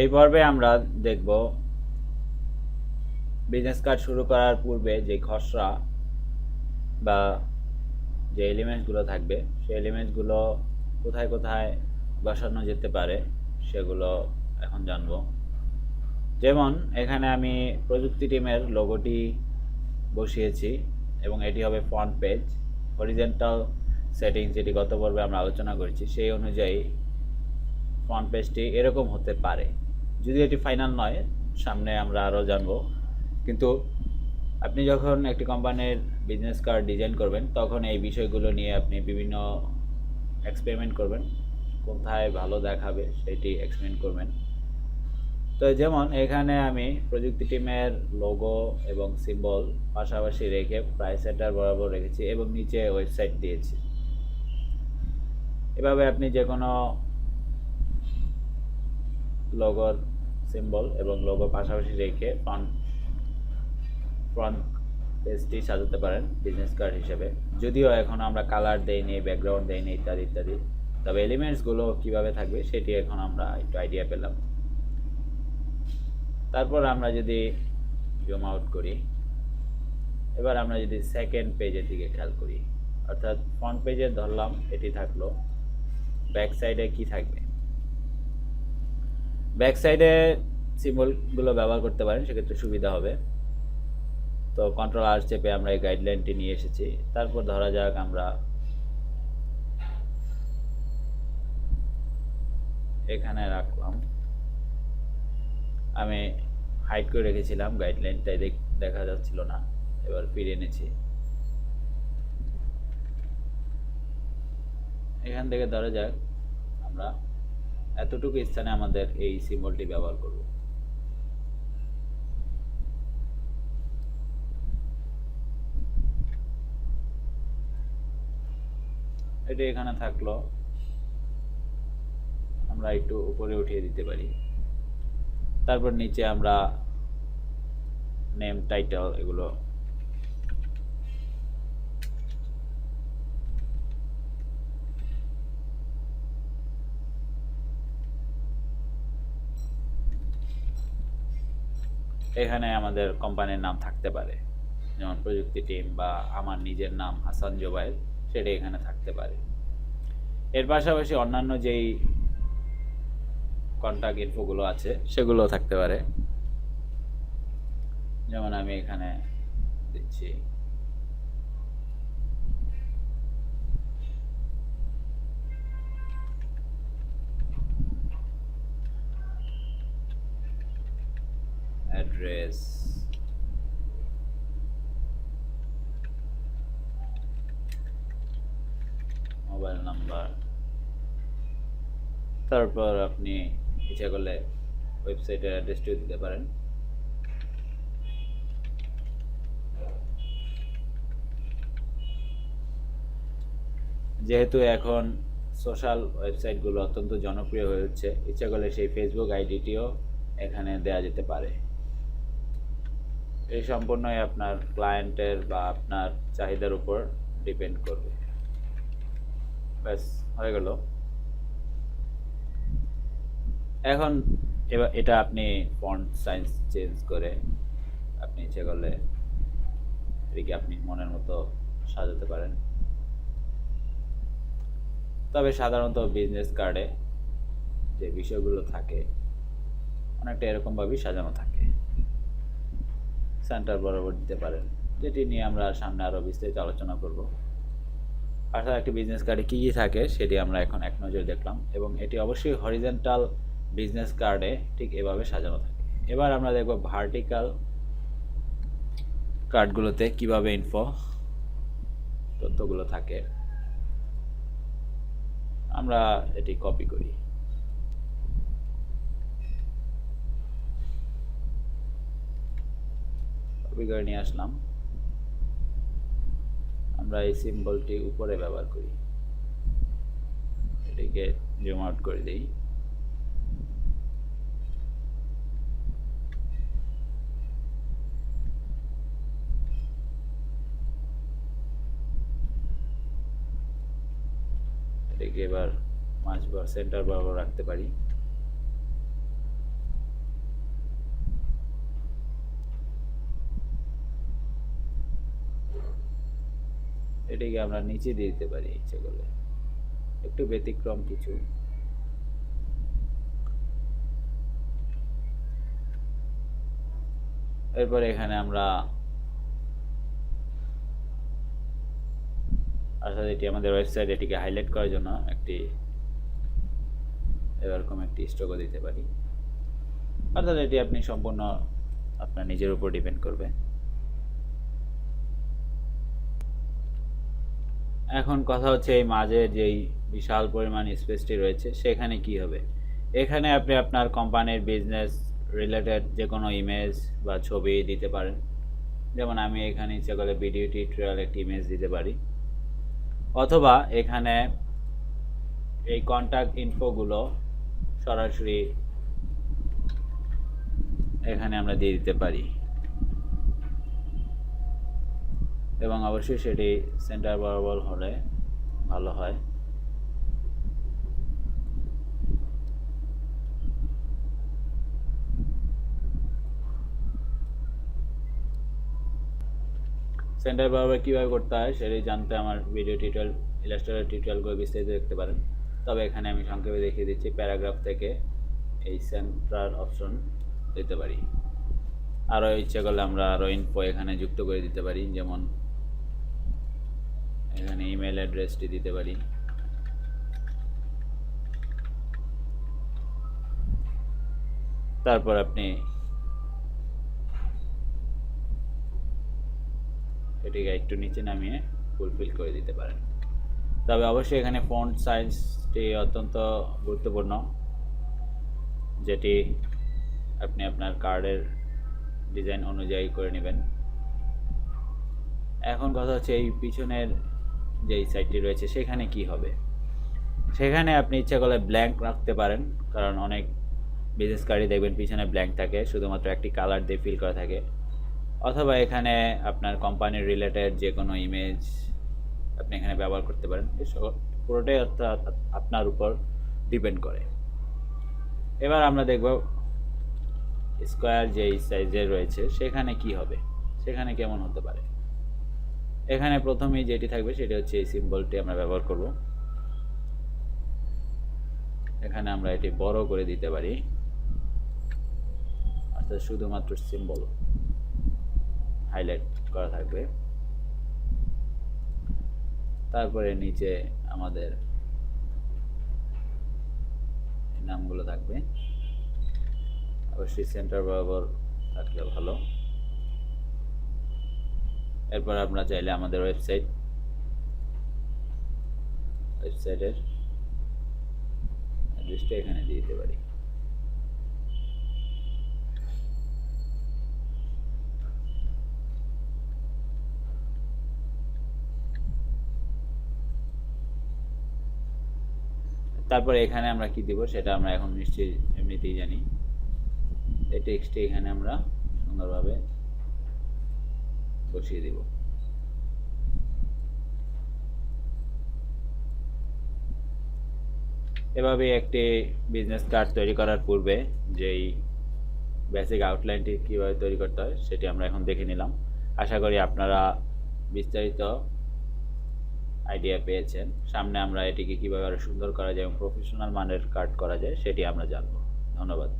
এই পর্বে আমরা দেখব বিজনেস কার্ড শুরু করার পূর্বে যে খসড়া বা যে এলিমেন্টসগুলো থাকবে, সেই এলিমেন্টসগুলো কোথায় কোথায় বসানো যেতে পারে সেগুলো এখন জানব। যেমন, এখানে আমি প্রযুক্তি টিমের লোগোটি বসিয়েছি এবং এটি হবে ফ্রন্ট পেজ হরিজেন্টাল সেটিংস যেটি গত পর্বে আমরা আলোচনা করেছি, সেই অনুযায়ী ফ্রন্ট পেজটি এরকম হতে পারে। যদি এটি ফাইনাল নয়, সামনে আমরা আরও জানব। কিন্তু আপনি যখন একটি কোম্পানির বিজনেস কার্ড ডিজাইন করবেন, তখন এই বিষয়গুলো নিয়ে আপনি বিভিন্ন এক্সপেরিমেন্ট করবেন। কোথায় ভালো দেখাবে সেটি এক্সপেরিমেন্ট করবেন। তো যেমন এখানে আমি প্রযুক্তি টিমের লোগো এবং সিম্বল পাশাপাশি রেখে প্রাইস সেন্টার বরাবর রেখেছি এবং নিচে ওয়েবসাইট দিয়েছি। এভাবে আপনি যে কোনো লোগোর সিম্বল এবং লোগো পাশাপাশি রেখে ফ্রন্ট ফ্রন্ট পেজটি সাজাতে পারেন বিজনেস কার্ড হিসেবে। যদিও এখন আমরা কালার দেইনি ব্যাকগ্রাউন্ড দেইনি ইত্যাদি ইত্যাদি। তবে এলিমেন্টসগুলো কীভাবে থাকবে সেটি এখন আমরা একটু আইডিয়া পেলাম। তারপর আমরা যদি জুম আউট করি, এবার আমরা যদি সেকেন্ড পেজের দিকে খেয়াল করি। অর্থাৎ ফ্রন্ট পেজে ধরলাম, এটি থাকল। ব্যাক সাইডে কি থাকবে? ব্যাক সাইডে সিম্বলগুলো ব্যবহার করতে পারেন, সেক্ষেত্রে সুবিধা হবে। তো কন্ট্রোল আর চেপে আমরা এই গাইডলাইনটি নিয়ে এসেছি। তারপর ধরা যাক আমরা এখানে রাখলাম। আমি হাইড করে রেখেছিলাম গাইডলাইনটাই দেখা যাচ্ছিল না। এবার ফিরে এনেছি। এখান থেকে ধরা যাক, আমরা এতটুকু স্থানে আমাদের এই সিম্বলটি ব্যবহার করব। এটি এখানে থাকল। আমরা একটু উপরে উঠিয়ে দিতে পারি। তারপর নিচে আমরা নেম টাইটেল এগুলো এখানে আমাদের কোম্পানির নাম থাকতে পারে। যেমন প্রযুক্তি টিম বা আমার নিজের নাম হাসান জোবাইল সেটা এখানে থাকতে পারে। এর পাশাপাশি অন্যান্য যেই কন্ট্যাক্ট ইনফোগুলো আছে সেগুলো থাকতে পারে। যেমন আমি এখানে দিচ্ছি অ্যাড্রেস নাম্বার। তারপর আপনি ইচ্ছা করলে ওয়েবসাইটের অ্যাড্রেসটিও দিতে পারেন। যেহেতু এখন সোশ্যাল ওয়েবসাইটগুলো অত্যন্ত জনপ্রিয় হয়ে উঠছে, ইচ্ছা করলে সেই ফেসবুক আইডিটিও এখানে দেওয়া যেতে পারে। এই সম্পূর্ণই আপনার ক্লায়েন্টের বা আপনার চাহিদার উপর ডিপেন্ড করবে। ব্যাস, হয়ে গেল। এখন এবার এটা আপনি ফন্ট সাইজ চেঞ্জ করে আপনি ইচ্ছে করলে এটিকে আপনি মনের মতো সাজাতে পারেন। তবে সাধারণত বিজনেস কার্ডে যে বিষয়গুলো থাকে, অনেকটা এরকমভাবেই সাজানো থাকে। সেন্টার বরাবর দিতে পারেন, যেটি নিয়ে আমরা সামনে আরও বিস্তারিত আলোচনা করব। অর্থাৎ একটি বিজনেস কার্ডে কী কী থাকে সেটি আমরা এখন এক নজরে দেখলাম এবং এটি অবশ্যই হরিজেন্টাল বিজনেস কার্ডে ঠিক এভাবে সাজানো থাকে। এবার আমরা দেখব ভার্টিক্যাল কার্ডগুলোতে কীভাবে ইনফো তথ্যগুলো থাকে। আমরা এটি কপি করি। কপি করে নিয়ে আসলাম। আমরা এই সিম্বলটি উপরে ব্যবহার করি। এটিকে জুম আউট করে দিই। এটিকে এবার মাঝ বা সেন্টার বরাবর রাখতে পারি। এটিকে আমরা নিচে দিয়ে দিতে পারি, ইচ্ছে করলে। একটু ব্যতিক্রম কিছু। এরপর এখানে আমরা অর্থাৎ এটি আমাদের ওয়েবসাইট এটিকে হাইলাইট করার জন্য একটি এরকম একটি স্ট্রোকও দিতে পারি। অর্থাৎ এটি আপনি সম্পূর্ণ আপনার নিজের উপর ডিপেন্ড করবে এখন কথা হচ্ছে এই মাঝের যেই বিশাল পরিমাণ স্পেসটি রয়েছে, সেখানে কি হবে? এখানে আপনি আপনার কোম্পানির বিজনেস রিলেটেড যে কোনো ইমেজ বা ছবি দিতে পারেন। যেমন আমি এখানে ইচ্ছে করলে ভিডিও টিউটোরিয়াল একটি ইমেজ দিতে পারি। অথবা এখানে এই কন্ট্যাক্ট ইনফোগুলো সরাসরি এখানে আমরা দিয়ে দিতে পারি। এবং অবশ্যই সেটি সেন্টার বরাবর হলে ভালো হয়। সেন্টার বরাবর কীভাবে করতে হয় সেটি জানতে আমার ভিডিও টিউটোরিয়াল ইলাস্ট্রেটর টিউটোরিয়ালগুলো বিস্তারিত দেখতে পারেন। তবে এখানে আমি সংক্ষেপে দেখিয়ে দিচ্ছি প্যারাগ্রাফ থেকে এই সেন্টার অপশন দিতে পারি। আরও ইচ্ছে করলে আমরা আরও ইনফো এখানে যুক্ত করে দিতে পারি, যেমন এখানে ইমেল অ্যাড্রেসটি দিতে পারি। তারপর আপনি এটিকে একটু নিচে নামিয়ে ফুলফিল করে দিতে পারেন। তবে অবশ্যই এখানে ফন্ট সাইজটি অত্যন্ত গুরুত্বপূর্ণ, যেটি আপনি আপনার কার্ডের ডিজাইন অনুযায়ী করে নেবেন। এখন কথা হচ্ছে এই পিছনের যেই সাইডটি রয়েছে, সেখানে কি হবে? সেখানে আপনি ইচ্ছা করলে ব্ল্যাঙ্ক রাখতে পারেন, কারণ অনেক বিজনেস কার্ডই দেখবেন পিছনে ব্ল্যাঙ্ক থাকে, শুধুমাত্র একটি কালার দিয়ে ফিল করা থাকে। অথবা এখানে আপনার কোম্পানির রিলেটেড যে কোনো ইমেজ আপনি এখানে ব্যবহার করতে পারেন। এই পুরোটাই অর্থাৎ আপনার উপর ডিপেন্ড করে। এবার আমরা দেখব স্কোয়ার যেই সাইজের রয়েছে, সেখানে কি হবে? সেখানে কেমন হতে পারে? এখানে প্রথমেই যেটি থাকবে সেটি হচ্ছে এই সিম্বলটি আমরা ব্যবহার করব। এখানে আমরা এটি বড় করে দিতে পারি। অর্থাৎ শুধুমাত্র সিম্বল হাইলাইট করা থাকবে। তারপরে নিচে আমাদের নামগুলো থাকবে। অবশ্যই সেন্টার বরাবর থাকলে ভালো। এরপর আমরা চাইলে আমাদের ওয়েবসাইট, ওয়েবসাইটের অ্যাড্রেসটা এখানে দিয়ে দিতে পারি। তারপরে এখানে আমরা কি দিব সেটা আমরা এখন নিশ্চয়ই এমনিতেই জানি। এই টেক্সটটি এখানে আমরা সুন্দরভাবে বসিয়ে দিব। এভাবে একটি বিজনেস কার্ড তৈরি করার পূর্বে যেই বেসিক আউটলাইনটি কীভাবে তৈরি করতে হয় সেটি আমরা এখন দেখে নিলাম। আশা করি আপনারা বিস্তারিত আইডিয়া পেয়েছেন। সামনে আমরা এটিকে কীভাবে আরও সুন্দর করা যায় এবং প্রফেশনাল মানের কার্ড করা যায় সেটি আমরা জানব। ধন্যবাদ।